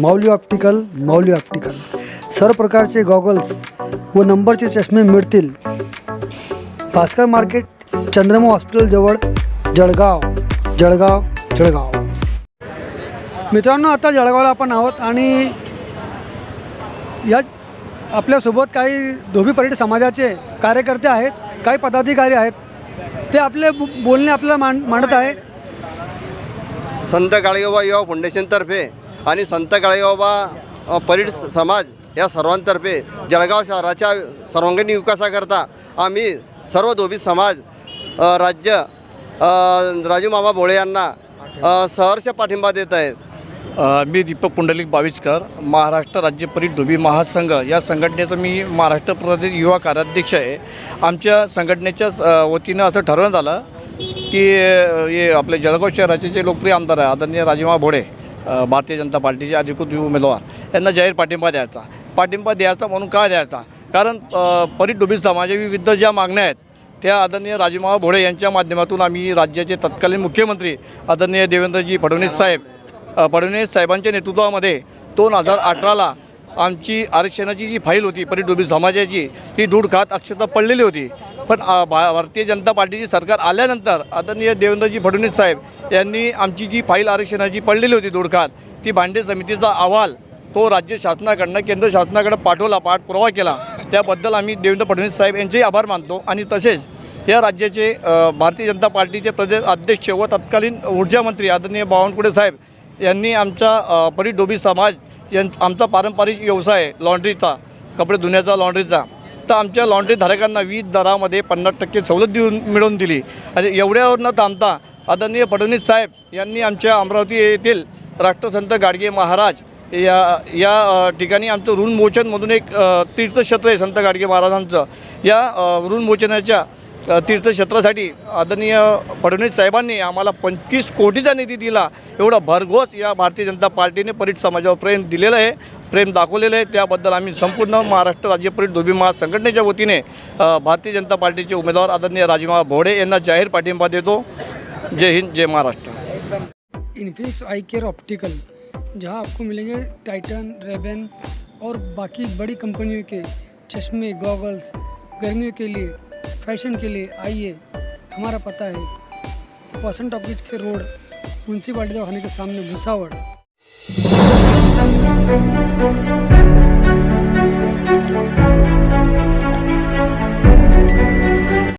माऊली optical माऊली optical. सर्व प्रकारचे goggles व नंबरचे चष्मे मिळतील. भास्कर मार्केट चंद्रमा हॉस्पिटलजवळ जळगाव जळगाव जळगाव. मित्रांनो आता जळगावला आपण आहोत आणि या आपल्यासोबत काही धोबी परेड समाजाचे कार्यकर्ते आहेत काही पदाधिकारी आहेत ते आपले बोलणे आपल्याला मांड मांडत आहे. संत गाडगेबाबा युवा फाउंडेशनतर्फे आणि संत गाडगेबाबा अ, परीड स- समाज या सर्वांतर्फे जळगाव शहराच्या सर्वांगीण विकासाकरता आम्ही सर्व धोबी समाज राज्य राजू मामा भोळे यांना सहर्ष पाठिंबा देत आहेत. मी दीपक पुंडलिक बाविस्कर महाराष्ट्र राज्य परीट धोबी महासंघ. या संघटनेचं मी महाराष्ट्र प्रदेश युवा कार्याध्यक्ष आहे. आमच्या संघटनेच्या वतीनं असं ठरवण्यात आलं की हे आपले जळगाव शहराचे जे लोकप्रिय आमदार आहे आदरणीय राजीमा भोडे भारतीय जनता पार्टीचे अधिकृत उमेदवार यांना जाहीर पाठिंबा द्यायचा. पाठिंबा द्यायचा म्हणून का द्यायचा? कारण अ, परीट धोबी ज्या मागण्या आहेत त्या आदरणीय राजीमावा भोळे यांच्या माध्यमातून आम्ही राज्याचे तत्कालीन मुख्यमंत्री आदरणीय देवेंद्रजी फडणवीस साहेब फडणवीस साहेबांच्या नेतृत्वामध्ये दोन हजार अठराला आमची आरक्षणाची जी फाईल होती परिडोबी समाजाची ती दूर खात अक्षता पडलेली होती. पण भा भारतीय जनता पार्टीची सरकार आल्यानंतर आदरणीय देवेंद्रजी फडणवीस साहेब यांनी आमची जी फाईल आरक्षणाची पडलेली होती दूरखात ती भांडे समितीचा अहवाल तो राज्य शासनाकडनं केंद्र शासनाकडं पाठवला पाठपुरावा केला. त्याबद्दल आम्ही देवेंद्र फडणवीस साहेब यांचेही आभार मानतो आणि तसेच या राज्याचे भारतीय जनता पार्टीचे प्रदेश अध्यक्ष व तत्कालीन ऊर्जामंत्री आदरणीय बावनकुळे साहेब यांनी आमचा परी डोबी समाज यां आमचा पारंपरिक व्यवसाय लॉन्ड्रीचा कपडे धुण्याचा लॉन्ड्रीचा तर आमच्या लॉन्ड्री धारकांना वीज दरामध्ये पन्नास टक्के सवलत देऊन मिळवून दिली. आणि एवढ्यावर न थांबता आदरणीय फडणवीस साहेब यांनी आमच्या अमरावती येथील राष्ट्रसंत गाडगे महाराज या या ठिकाणी आमचं ऋणमोचनमधून एक तीर्थक्षेत्र आहे संत गाडगे महाराजांचं. या ऋणमोचनाच्या तीर्थक्षेत्रासाठी आदरणीय फडणवीस साहेबांनी आम्हाला पंचवीस कोटीचा निधी दिला. एवढा भरघोस या भारतीय जनता पार्टीने परीट समाजावर प्रेम दिलेलं आहे. प्रेम दाखवलेलं आहे. त्याबद्दल आम्ही संपूर्ण महाराष्ट्र राज्य परीट धोबी महासंघटनेच्या वतीने भारतीय जनता पार्टीचे उमेदवार आदरणीय राजीमा भोडे यांना जाहीर पाठिंबा देतो. जय हिंद जय Maharashtra. Infinix eye care optical जहां आपको मिलेंगे टाइटन रेबेन और बाकी बड़ी कंपनियों के चश्मे गॉगल्स गर्मियों के लिए। फ़ैशन के लिए, आइए, हमारा पता है वसंत टॉकीज के रोड म्यूनसिपाल्टी दवाखाने के सामने भूसावड़